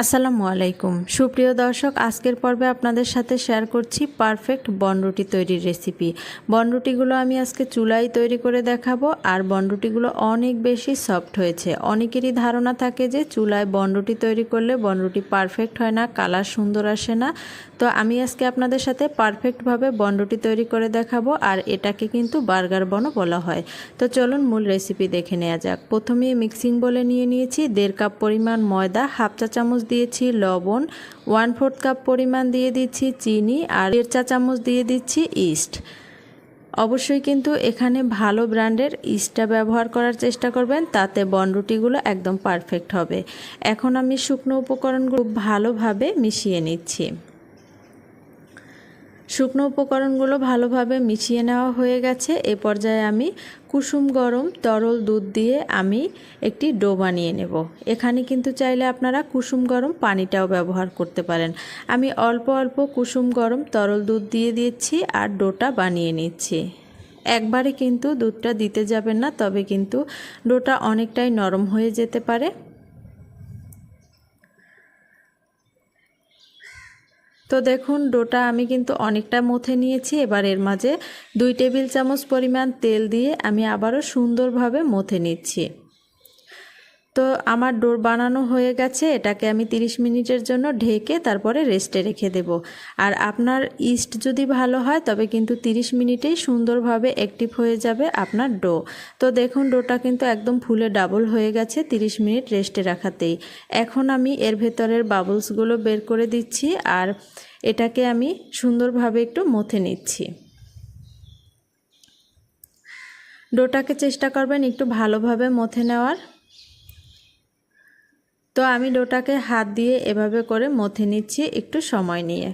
আসসালামু আলাইকুম। সুপ্রিয় দর্শক, আজকের পর্বে আপনাদের সাথে শেয়ার করছি পারফেক্ট বনরুটি তৈরির রেসিপি বনরুটিগুলো আমি আজকে চুলায় তৈরি করে দেখাবো, আর বনরুটিগুলো অনেক বেশি সফট হয়েছে। অনেকেরই ধারণা থাকে যে চুলায় বনরুটি তৈরি করলে বনরুটি পারফেক্ট হয় না কালার সুন্দর আসে না। তো আমি আজকে আপনাদের সাথে পারফেক্টভাবে বনরুটি তৈরি করে দেখাবো, আর এটাকে কিন্তু বার্গার বনও বলা হয়। তো চলুন মূল রেসিপি দেখে নেওয়া যাক। প্রথমে মিক্সিং বলে নিয়ে নিয়েছি, দেড় কাপ পরিমাণ ময়দা, হাফ চা চামচ দিয়েছি লবণ ওয়ান ফোর্থ কাপ পরিমাণ দিয়ে দিচ্ছি চিনি আর দেড় চা চামচ দিয়ে দিচ্ছি ইস্ট অবশ্যই কিন্তু এখানে ভালো ব্র্যান্ডের ইস্টটা ব্যবহার করার চেষ্টা করবেন, তাতে বনরুটিগুলো একদম পারফেক্ট হবে। এখন আমি শুকনো উপকরণগুলো ভালোভাবে মিশিয়ে নিচ্ছি। শুকনো উপকরণগুলো ভালোভাবে মিশিয়ে নেওয়া হয়ে গেছে। এ পর্যায়ে আমি কুসুম গরম তরল দুধ দিয়ে আমি একটি ডো বানিয়ে নেব। এখানে কিন্তু চাইলে আপনারা কুসুম গরম পানিটাও ব্যবহার করতে পারেন। আমি অল্প অল্প কুসুম গরম তরল দুধ দিয়ে দিচ্ছি আর ডোটা বানিয়ে নিচ্ছি। একবারে কিন্তু দুধটা দিতে যাবেন না, তবে কিন্তু ডোটা অনেকটাই নরম হয়ে যেতে পারে। তো দেখুন, ডোটা আমি কিন্তু অনেকটা মথে নিয়েছি। এবার এর মাঝে দুই টেবিল চামচ পরিমাণ তেল দিয়ে আমি আবারও সুন্দরভাবে মথে নিচ্ছি। তো আমার ডোর বানানো হয়ে গেছে, এটাকে আমি 30 মিনিটের জন্য ঢেকে তারপরে রেস্টে রেখে দেব। আর আপনার ইস্ট যদি ভালো হয়, তবে কিন্তু 30 মিনিটেই সুন্দরভাবে অ্যাক্টিভ হয়ে যাবে আপনার ডো। তো দেখুন, ডোটা কিন্তু একদম ফুলে ডাবল হয়ে গেছে 30 মিনিট রেস্টে রাখাতেই। এখন আমি এর ভেতরের বাবলসগুলো বের করে দিচ্ছি আর এটাকে আমি সুন্দরভাবে একটু মথে নিচ্ছি। ডোটাকে চেষ্টা করবেন একটু ভালোভাবে মথে নেওয়ার। তো আমি ডোটাকে হাত দিয়ে এভাবে করে মথে নিচ্ছি একটু সময় নিয়ে।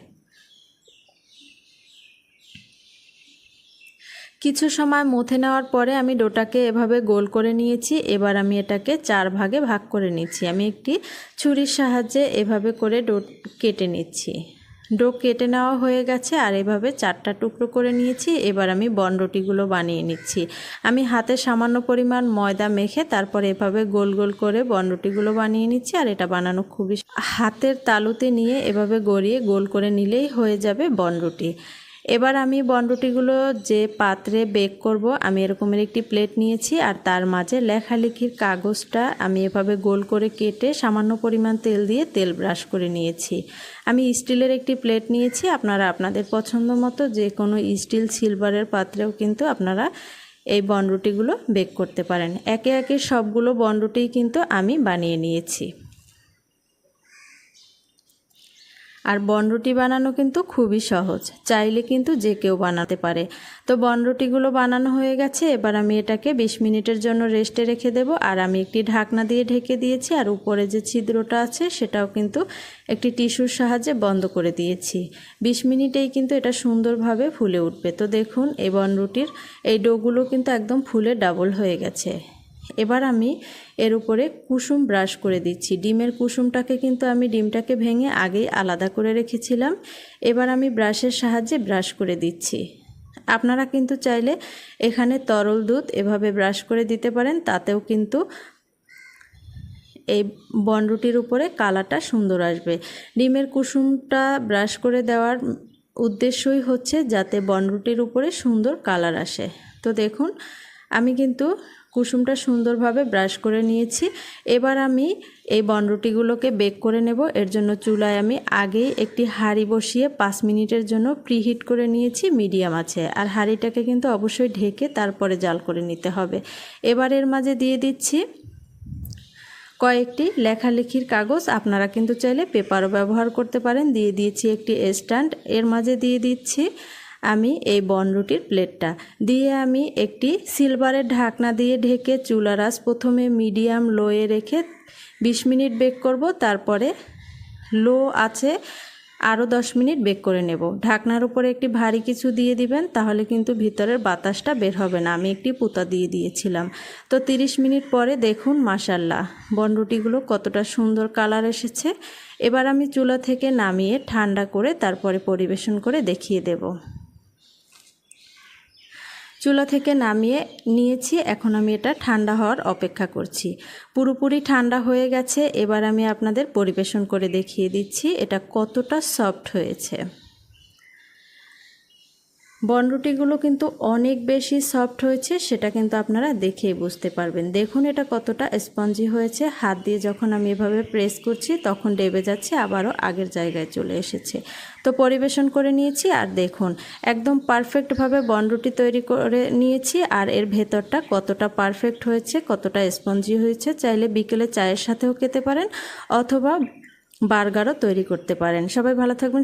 কিছু সময় মথে নেওয়ার পরে আমি ডোটাকে এভাবে গোল করে নিয়েছি, এবার আমি এটাকে চার ভাগে ভাগ করে নিচ্ছি। আমি একটি ছুরির সাহায্যে এভাবে করে ডো কেটে নিচ্ছি। ডো কেটে নেওয়া হয়ে গেছে আর এভাবে চারটা টুকরো করে নিয়েছি। এবার আমি বনরুটিগুলো বানিয়ে নিচ্ছি। আমি হাতে সামান্য পরিমাণ ময়দা মেখে তারপর এভাবে গোল গোল করে বনরুটিগুলো বানিয়ে নিচ্ছি আর এটা বানানো খুবই হাতের তালুতে নিয়ে এভাবে গড়িয়ে গোল করে নিলেই হয়ে যাবে বনরুটি। এবার আমি বনরুটিগুলো যে পাত্রে বেক করব, আমি এরকমের একটি প্লেট নিয়েছি আর তার মাঝে লেখালেখির কাগজটা আমি এভাবে গোল করে কেটে সামান্য পরিমাণ তেল দিয়ে তেল ব্রাশ করে নিয়েছি। আমি স্টিলের একটি প্লেট নিয়েছি, আপনারা আপনাদের পছন্দ মতো যে কোনো স্টিল সিলভারের পাত্রেও কিন্তু আপনারা এই বনরুটিগুলো বেক করতে পারেন। একে একে সবগুলো বনরুটিই কিন্তু আমি বানিয়ে নিয়েছি। আর বনরুটি বানানো কিন্তু খুবই সহজ। চাইলে কিন্তু যে কেউ বানাতে পারে। তো বনরুটিগুলো বানানো হয়ে গেছে, এবার আমি এটাকে বিশ মিনিটের জন্য রেস্টে রেখে দেব। আর আমি একটি ঢাকনা দিয়ে ঢেকে দিয়েছি, আর উপরে যে ছিদ্রটা আছে সেটাও কিন্তু একটি টিস্যুর সাহায্যে বন্ধ করে দিয়েছি। বিশ মিনিটেই কিন্তু এটা সুন্দরভাবে ফুলে উঠবে। তো দেখুন, এই বনরুটির এই ডোগুলো কিন্তু একদম ফুলে ডাবল হয়ে গেছে। এবার আমি এর উপরে কুসুম ব্রাশ করে দিচ্ছি। ডিমের কুসুমটাকে কিন্তু আমি ডিমটাকে ভেঙে আগেই আলাদা করে রেখেছিলাম। এবার আমি ব্রাশের সাহায্যে ব্রাশ করে দিচ্ছি। আপনারা কিন্তু চাইলে এখানে তরল দুধ এভাবে ব্রাশ করে দিতে পারেন, তাতেও কিন্তু এই বনরুটির উপরে কালারটা সুন্দর আসবে। ডিমের কুসুমটা ব্রাশ করে দেওয়ার উদ্দেশ্যই হচ্ছে যাতে বনরুটির উপরে সুন্দর কালার আসে। তো দেখুন, আমি কিন্তু কুসুমটা সুন্দরভাবে ব্রাশ করে নিয়েছি। এবার আমি এই বনরুটিগুলোকে বেক করে নেব। এর জন্য চুলায় আমি আগেই একটি হাঁড়ি বসিয়ে পাঁচ মিনিটের জন্য প্রিহিট করে নিয়েছি মিডিয়াম আছে। আর হাঁড়িটাকে কিন্তু অবশ্যই ঢেকে তারপরে জাল করে নিতে হবে। এবার এর মাঝে দিয়ে দিচ্ছি কয়েকটি লেখালেখির কাগজ। আপনারা কিন্তু চাইলে পেপারও ব্যবহার করতে পারেন। দিয়ে দিয়েছি একটি স্ট্যান্ড। এর মাঝে দিয়ে দিচ্ছি আমি এই বনরুটির প্লেটটা। দিয়ে আমি একটি সিলভারের ঢাকনা দিয়ে ঢেকে চুলারাস প্রথমে মিডিয়াম লোয়ে রেখে বিশ মিনিট বেক করব, তারপরে লো আছে আরও দশ মিনিট বেক করে নেব। ঢাকনার উপরে একটি ভারী কিছু দিয়ে দিবেন, তাহলে কিন্তু ভিতরের বাতাসটা বের হবে না। আমি একটি পুতা দিয়ে দিয়েছিলাম। তো 30 মিনিট পরে দেখুন মাসাল্লাহ বনরুটিগুলো কতটা সুন্দর কালার এসেছে। এবার আমি চুলা থেকে নামিয়ে ঠান্ডা করে তারপরে পরিবেশন করে দেখিয়ে দেব। চুলা থেকে নামিয়ে নিয়েছি। এখন আমি এটা ঠান্ডা হওয়ার অপেক্ষা করছি। পুরোপুরি ঠান্ডা হয়ে গেছে। এবার আমি আপনাদের পরিবেশন করে দেখিয়ে দিচ্ছি এটা কতটা সফট হয়েছে। বনরুটিগুলো কিন্তু অনেক বেশি সফট হয়েছে, সেটা কিন্তু আপনারা দেখেই বুঝতে পারবেন। দেখুন এটা কতটা স্পঞ্জি হয়েছে। হাত দিয়ে যখন আমি এভাবে প্রেস করছি, তখন ডেবে যাচ্ছে, আবারও আগের জায়গায় চলে এসেছে। তো পরিবেশন করে নিয়েছি, আর দেখুন, একদম পারফেক্টভাবে বনরুটি তৈরি করে নিয়েছি, আর এর ভেতরটা কতটা পারফেক্ট হয়েছে, কতটা স্পঞ্জি হয়েছে, চাইলে বিকেলে চায়ের সাথেও খেতে পারেন, অথবা বার্গারও তৈরি করতে পারেন। সবাই ভালো থাকবেন